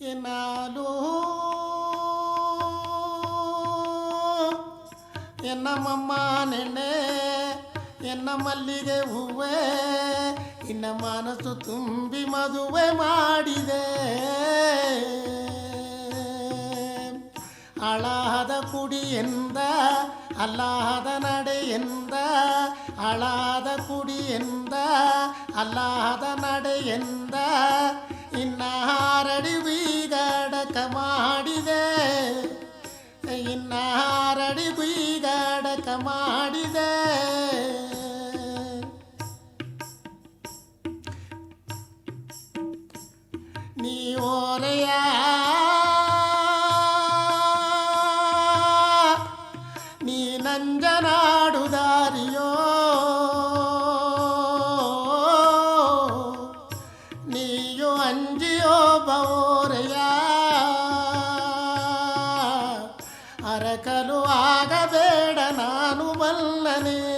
ಎನ್ನಾಲು? ಎನ್ನ ಮಮ್ಮ ನೆನ್ನೆ ಎನ್ನ ಮಲ್ಲಿಗೆ ಹೂವೆ? ಇನ್ನ ಮನಸ್ಸು ತುಂಬಿ ಮದುವೆ ಮಾಡಿದೆ. ಅಳಾದ ಕುಡಿಯಿಂದ ಅಲ್ಲಾದ ನಡೆಯಿಂದ ಅಳಾದ ಕುಡಿಯಿಂದ ನಡೆ ನಡೆಯಿಂದ ಓರೆಯ ನೀ ನಂಜನಾಡುದಾರಿಯೋ ನೀಯೋ ಅಂಜಿಯೋ ಬವೋರೆಯ ಅರಕಲು ಆಗಬೇಡ ನಾನು ಬಲ್ಲನೆ.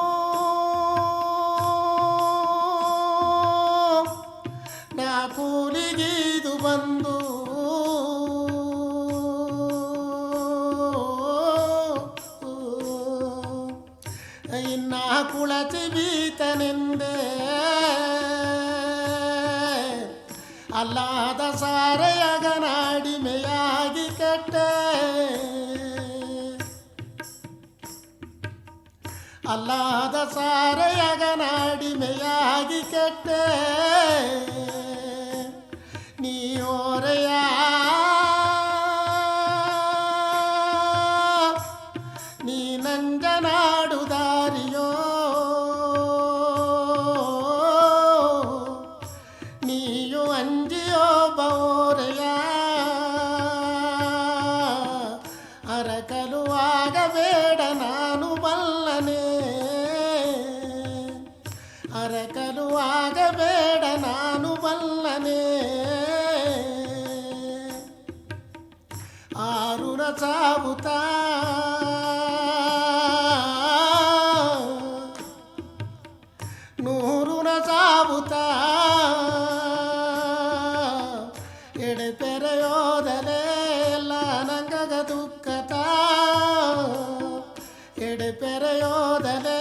ಬಂದು ಇನ್ನ ಕುಳಚಿ ಬೀತನೆಂದೇ ಅಲ್ಲಾದ ಸಾರೆಯಗನಾಡಿಮೆಯಾಗಿ ಕೆಟ್ಟೆ. ಅಲ್ಲಾದ ಸಾರೆಯಗನಾಡಿಮೆಯಾಗಿ ಕೆಟ್ಟೆ. ನೀ ನೂರುನ ಸಾಬುತ್ತಾ ಎಡೆಪೆರೆಯೋದಲೇ ಎಲ್ಲ ನಂಗಗ ದುಃಖತ ಎಡೆಪೆರೆಯೋದಲೇ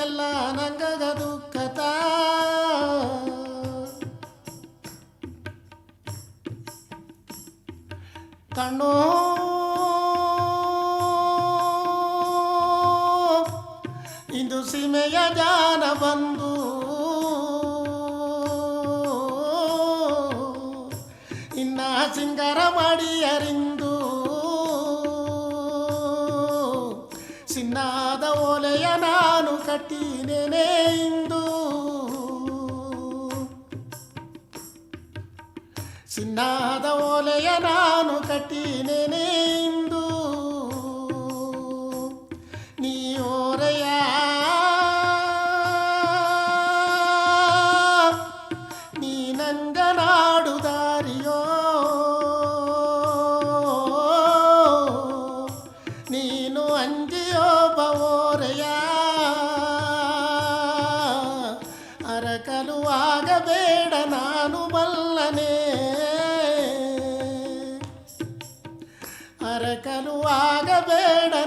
ಎಲ್ಲ ನಂಗಗ ದುಃಖತ ಕಣ್ಣೋ ಸೀಮೆಯ ಜಾನ ಬಂದು. ಇನ್ನ ಸಿಂಗರ ಮಾಡಿಯರಿಂದು. ಸಿನ್ನಾದ ಓಲೆಯ ನಾನು ಕಟ್ಟಿನೇನೆ ಇಂದು. ಸಿನ್ನಾದ ಓಲೆಯ ನಾನು ಕಟ್ಟಿನೇನೆ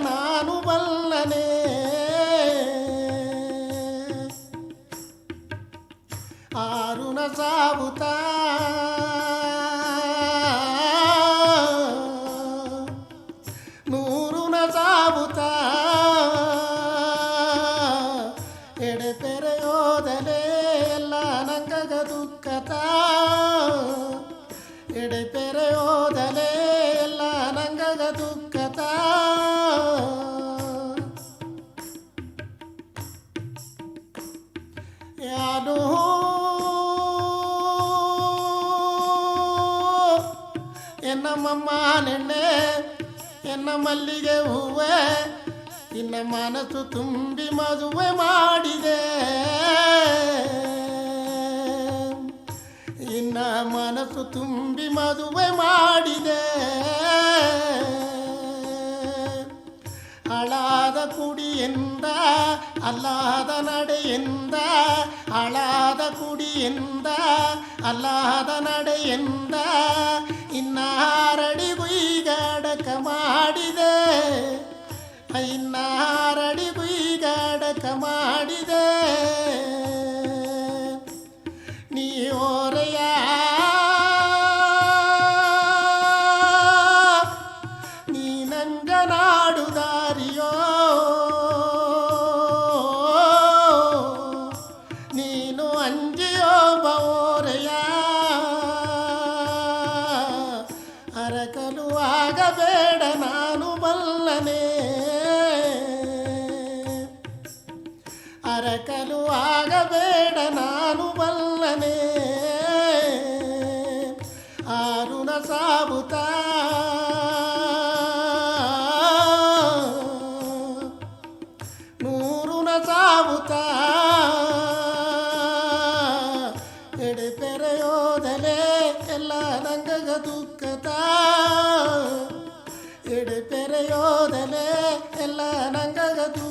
ನಾನು ಬಲ್ಲನೆ. ಆರುಣ ಸಾಬುತ್ತಾ ನೂರುನ ಸಾಬುತ್ತಾ ಎಡೆಪೆರೆಯೋದಲೇ ಎಲ್ಲ ನಂಗಗ ದುಃಖತ. ಎಡೆಪೆರೆಯೋದಲೇ ಎನ್ನಮ್ಮಮ್ಮ ನೆನ್ನೆ ಎನ್ನ ಮಲ್ಲಿಗೆ ಹೂವೆ ಇನ್ನ ಮನಸ್ಸು ತುಂಬಿ ಮದುವೆ ಮಾಡಿದೆ ಇನ್ನ ಮನಸ್ಸು ತುಂಬಿ ಮದುವೆ ಮಾಡಿದೆ ಹಳಾದ ಕುಡಿಯಿಂದ ಅಲ್ಲಾದ ನಡೆಯಿಂದ ಹಳಾದ ಕುಡಿಯಿಂದ ಅಲ್ಲಾದ ನಡೆಯಿಂದ ಇನ್ನಾರಡಿಗೂ ಈಗ ಅಡಕ ಮಾಡಿದೆ. ಇನ್ನಾರಡಿ ಅಡಕ ಮಾಡಿದೆ. ಎಲ್ಲ ನಂಗಗ ದುಃಖತ ಎಡೆ ಪೆರೆಯೋದಲೆ ಎಲ್ಲ ನಂಗಗ ದುಃಖತ